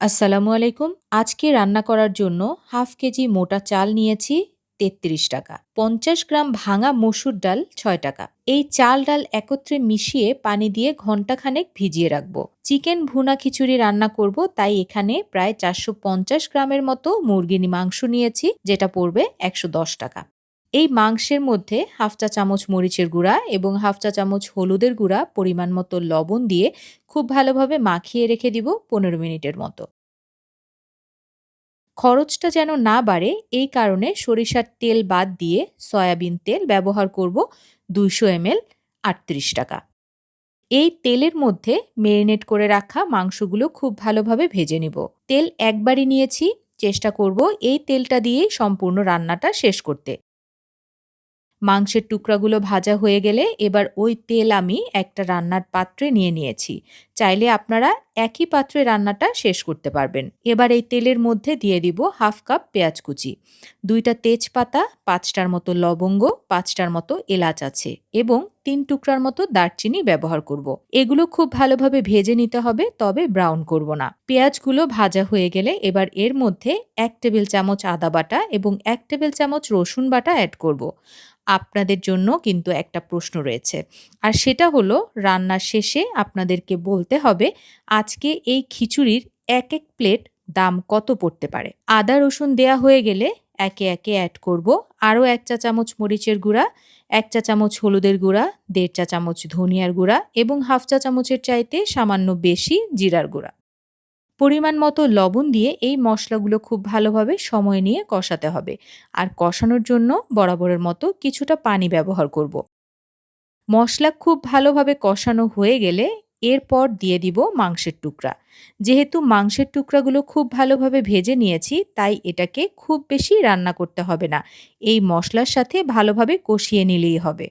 আসসালামু আলাইকুম। আজকে রান্না করার জন্য হাফ কেজি মোটা চাল নিয়েছি তেত্রিশ টাকা, পঞ্চাশ গ্রাম ভাঙা মসুর ডাল ছয় টাকা। এই চাল ডাল একত্রে মিশিয়ে পানি দিয়ে ঘন্টাখানেক ভিজিয়ে রাখব। চিকেন ভুনা খিচুড়ি রান্না করব, তাই এখানে প্রায় চারশো পঞ্চাশ গ্রামের মতো মুরগিনি মাংস নিয়েছি, যেটা পড়বে একশো দশ টাকা। এই মাংসের মধ্যে হাফ চা চামচ মরিচের গুঁড়া এবং হাফ চা চামচ হলুদের গুঁড়া, পরিমাণ মতো লবণ দিয়ে খুব ভালোভাবে মাখিয়ে রেখে দিব পনেরো মিনিটের মতো। খরচটা যেন না বাড়ে, এই কারণে সরিষার তেল বাদ দিয়ে সয়াবিন তেল ব্যবহার করব দুইশো এমএল আটত্রিশ টাকা। এই তেলের মধ্যে মেরিনেট করে রাখা মাংসগুলো খুব ভালোভাবে ভেজে নিব। তেল একবারই নিয়েছি, চেষ্টা করব এই তেলটা দিয়েই সম্পূর্ণ রান্নাটা শেষ করতে। মাংসের টুকরাগুলো ভাজা হয়ে গেলে এবার ওই তেল আমি একটা রান্নার পাত্রে নিয়ে নিয়েছি চাইলে আপনারা একই পাত্রে রান্নাটা শেষ করতে পারবেন এবার এই তেলের মধ্যে দিয়ে দিব হাফ কাপ পেঁয়াজ কুচি, দুইটা তেজপাতা, পাঁচটার মতো লবঙ্গ, পাঁচটার মতো এলাচ আছে এবং তিন টুকরার মতো দারচিনি ব্যবহার করব। এগুলো খুব ভালোভাবে ভেজে নিতে হবে, তবে ব্রাউন করব না পেঁয়াজগুলো ভাজা হয়ে গেলে এবার এর মধ্যে এক টেবিল চামচ আদা বাটা এবং এক টেবিল চামচ রসুন বাটা অ্যাড করব। আপনাদের জন্য কিন্তু একটা প্রশ্ন রয়েছে। আর সেটা হলো রান্নার শেষে আপনাদেরকে বলতে হবে, আজকে এই খিচুড়ির এক এক প্লেট দাম কত পড়তে পারে? আদা রসুন দেয়া হয়ে গেলে একে একে অ্যাড করব। আরও এক চা চামচ মরিচের গুঁড়া, এক চা চামচ হলুদের গুঁড়া, দেড় চা চামচ ধনিয়ার গুঁড়া এবং হাফ চা চামচের চাইতে সামান্য বেশি জিরার গুঁড়া। পরিমাণ মতো লবণ দিয়ে এই মশলাগুলো খুব ভালোভাবে সময় নিয়ে কষাতে হবে। আর কষানোর জন্য বরাবরের মতো কিছুটা পানি ব্যবহার করব। মশলা খুব ভালোভাবে কষানো হয়ে গেলে এরপর দিয়ে দিব মাংসের টুকরা। যেহেতু মাংসের টুকরাগুলো খুব ভালোভাবে ভেজে নিয়েছি, তাই এটাকে খুব বেশি রান্না করতে হবে না। এই মশলার সাথে ভালোভাবে কষিয়ে নিলেই হবে।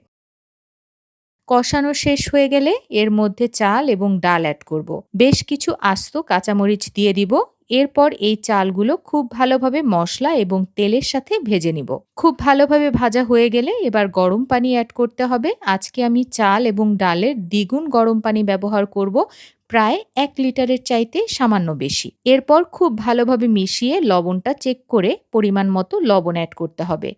কষানো শেষ হয়ে গেলে এর মধ্যে চাল এবং ডাল অ্যাড করব। বেশ কিছু আস্ত কাঁচামরিচ দিয়ে দিব। এরপর এই চালগুলো খুব ভালোভাবে মশলা এবং তেলের সাথে ভেজে নিব। খুব ভালোভাবে ভাজা হয়ে গেলে এবার গরম পানি অ্যাড করতে হবে। আজকে আমি চাল এবং ডালের দ্বিগুণ গরম পানি ব্যবহার করব, প্রায় এক লিটারের চাইতে সামান্য বেশি। এরপর খুব ভালোভাবে মিশিয়ে লবণটা চেক করে পরিমাণ মতো লবণ অ্যাড করতে হবে।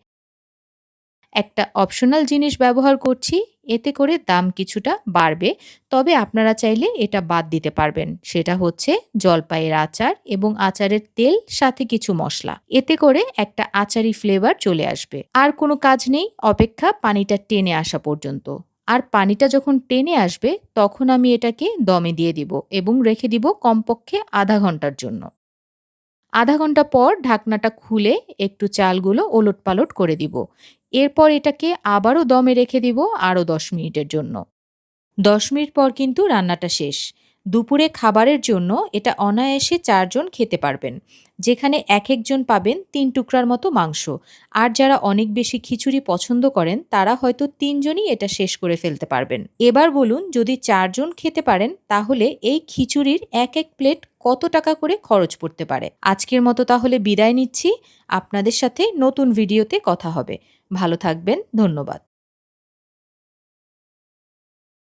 একটা অপশনাল জিনিস ব্যবহার করছি, এতে করে দাম কিছুটা বাড়বে। তবে আপনারা চাইলে এটা বাদ দিতে পারবেন। সেটা হচ্ছে জলপাইয়ের আচার এবং আচারের তেল, সাথে কিছু মশলা। এতে করে একটা আচারি ফ্লেভার চলে আসবে। আর কোনো কাজ নেই, অপেক্ষা পানিটা টেনে আসা পর্যন্ত। আর পানিটা যখন টেনে আসবে, তখন আমি এটাকে দমে দিয়ে দিব এবং রেখে দিব কমপক্ষে আধা ঘণ্টার জন্য। আধা ঘণ্টা পর ঢাকনাটা খুলে একটু চালগুলো ওলট পালট করে দিব। এরপর এটাকে আবারও দমে রেখে দিব আরও দশ মিনিটের জন্য। দশ মিনিট পর কিন্তু রান্নাটা শেষ। দুপুরে খাবারের জন্য এটা অনায়াসে চারজন খেতে পারবেন। যেখানে এক একজন পাবেন তিন টুকরার মতো মাংস। আর যারা অনেক বেশি খিচুড়ি পছন্দ করেন, তারা হয়তো তিনজনই এটা শেষ করে ফেলতে পারবেন। এবার বলুন, যদি চারজন খেতে পারেন, তাহলে এই খিচুড়ির এক এক প্লেট কত টাকা করে খরচ পড়তে পারে? আজকের মতো তাহলে বিদায় নিচ্ছি। আপনাদের সাথে নতুন ভিডিওতে কথা হবে। ভালো থাকবেন, ধন্যবাদ।